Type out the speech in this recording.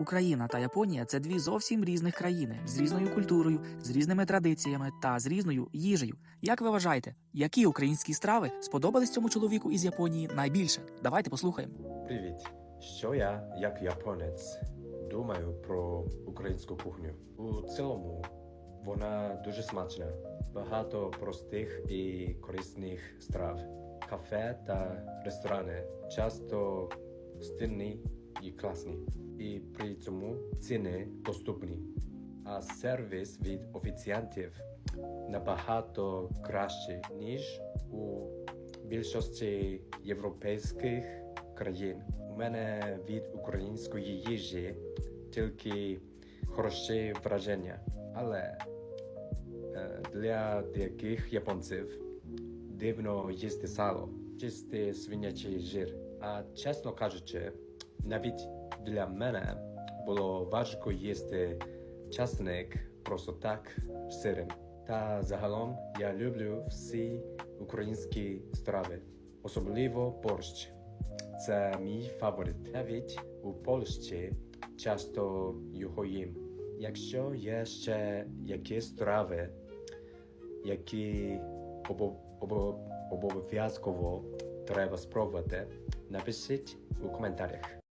Україна та Японія це дві зовсім різних країни з різною культурою, з різними традиціями та з різною їжею. Як ви вважаєте, які українські страви сподобались цьому чоловіку із Японії найбільше? Давайте послухаємо. Привіт! Що я, як японець, думаю про українську кухню? У цілому вона дуже смачна, багато простих і корисних страв. Кафе та ресторани часто стильні і класні, і при цьому ціни доступні. А сервіс від офіціантів набагато кращий, ніж у більшості європейських країн. У мене від української їжі тільки хороші враження. Але е, для деяких японців дивно їсти сало, чистий свинячий жир. А чесно кажучи, навіть для мене було важко їсти часник просто так з сиром. Та загалом я люблю всі українські страви, особливо борщ. Це мій фаворит. Навіть у Польщі часто його їм. Якщо є ще якісь страви, які обо- обо- обов'язково треба спробувати, напишіть у коментарях.